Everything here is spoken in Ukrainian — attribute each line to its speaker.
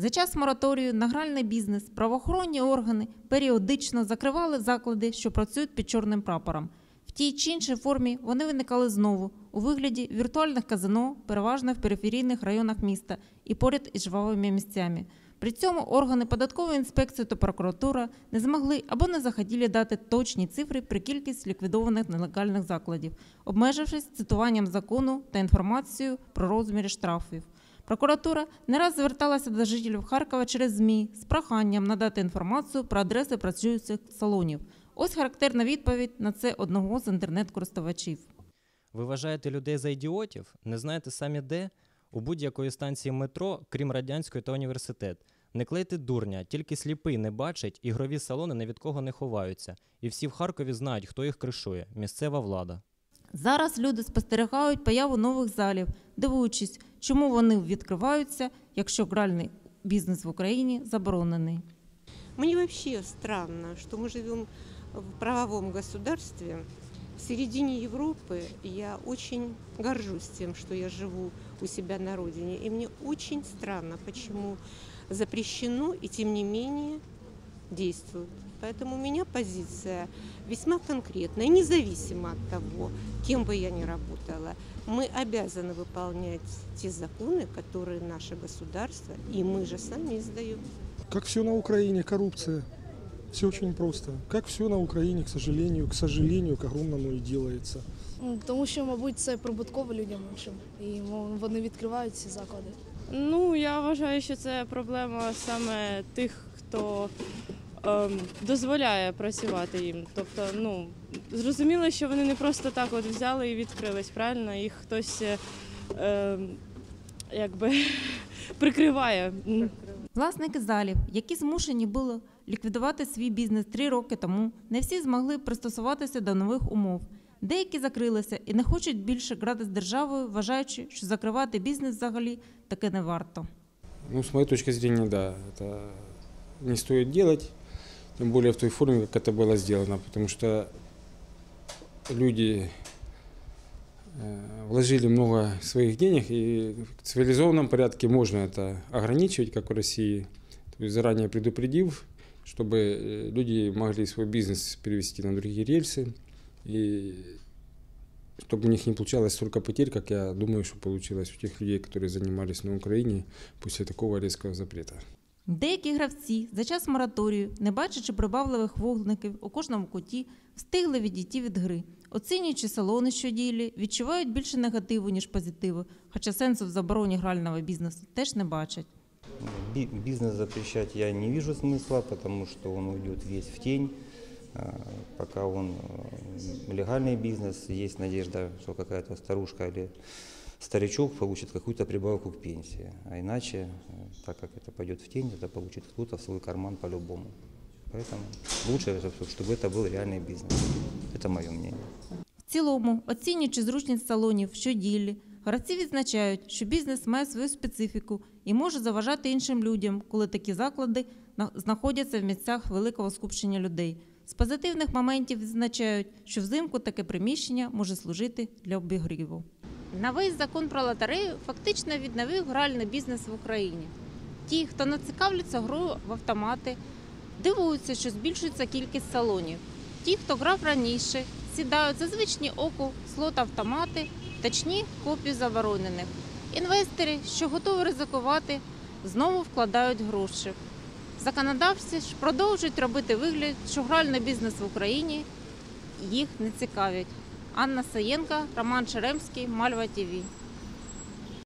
Speaker 1: За час мораторію на гральний бізнес правоохоронні органи періодично закривали заклади, що працюють під чорним прапором. В тій чи іншій формі вони виникали знову у вигляді віртуальних казино, переважно в периферійних районах міста і поряд із жвавими місцями. При цьому органи податкової інспекції та прокуратура не змогли або не захотіли дати точні цифри про кількість ліквідованих нелегальних закладів, обмежившись цитуванням закону та інформацією про розміри штрафів. Прокуратура не раз зверталася до жителів Харкова через ЗМІ з проханням надати інформацію про адреси працюючих салонів. Ось характерна відповідь на це одного з інтернет-користувачів.
Speaker 2: Ви вважаєте людей за ідіотів? Не знаєте самі де? У будь-якої станції метро, крім радянської та університет. Не клейте дурня, тільки сліпий не бачить, ігрові салони ні від кого не ховаються. І всі в Харкові знають, хто їх кришує місцева влада.
Speaker 1: Зараз люди спостерігають появу нових залів, дивуючись, чому вони відкриваються, якщо гральний бізнес в Україні заборонений.
Speaker 3: Мне вообще странно, что мы живем в правовом государстве. В середине Европы я очень горжусь тем, что я живу у себя на родине. И мне очень странно, почему запрещено и тем не менее действует. Поэтому у меня позиция весьма конкретная, независимо от того, кем бы я ни работала. Мы обязаны выполнять те законы, которые наше государство и мы же сами издаем.
Speaker 4: Как все на Украине, коррупция. Все очень просто. Как все на Украине, к сожалению, к сожалению, к огромному и делается.
Speaker 5: Ну, Тому що, мабуть, це прибутково людям іншим. І мо- вони відкривають ці заклади.
Speaker 6: Ну, я вважаю, що це проблема саме тих, хто ем, дозволяє працювати їм. Тобто, ну, зрозуміло, що вони не просто так от взяли і відкрились, правильно? Їх хтось е, ем, якби прикриває.
Speaker 1: Власники залів, які змушені були ліквідувати свій бізнес три роки тому, не всі змогли пристосуватися до нових умов. Деякі закрилися і не хочуть більше грати з державою, вважаючи, що закривати бізнес взагалі таки не варто.
Speaker 7: Ну, с моей точки зрения, да, это не стоит делать, тем более в той форме, как это было сделано, потому что люди э, вложили много своих денег, и в цивилизованном порядке можно это ограничивать, как в России, то есть заранее предупредив, чтобы э, люди могли свой бизнес перевести на другие рельсы, и чтобы у них не получалось столько потерь, как я думаю, что получилось у тех людей, которые занимались на Украине после такого резкого запрета.
Speaker 1: Деякі гравці за час мораторію, не бачачи прибавливих вогників у кожному куті, встигли відійти від гри. Оцінюючи салони, що діяли, відчувають більше негативу, ніж позитиву, хоча сенсу в забороні грального бізнесу теж не бачать.
Speaker 8: Би- Бизнес запрещать я не вижу смысла, потому что он уйдет весь в тень. А, Пока он э, легальный бизнес, есть надежда, что какая-то старушка или старичок получит какую-то прибавку к пенсии. А иначе, э, так как это пойдет в тень, это получит кто-то в свой карман по-любому. Поэтому лучше, чтоб- чтобы это был реальный бизнес. Это мое мнение.
Speaker 1: В цілому, оцінюючи зручність салонів, що ділі, гравці відзначають, що бізнес має свою специфіку і може заважати іншим людям, коли такі заклади на- знаходяться в місцях великого скупчення людей. З позитивних моментів відзначають, що взимку таке приміщення може служити для обігріву. Новий закон про лотерею фактично відновив гральний бізнес в Україні. Ті, хто не цікавляться грою в автомати, дивуються, що збільшується кількість салонів. Ті, хто грав раніше, сідають за звичні оку слот-автомати, точні копії заборонених. Інвестори, що готові ризикувати, знову вкладають гроші. Законодавці ж продовжують робити вигляд, що гральний бізнес в Україні їх не цікавить. Анна Саєнка, Роман Черемський, Мальва ТІВІ.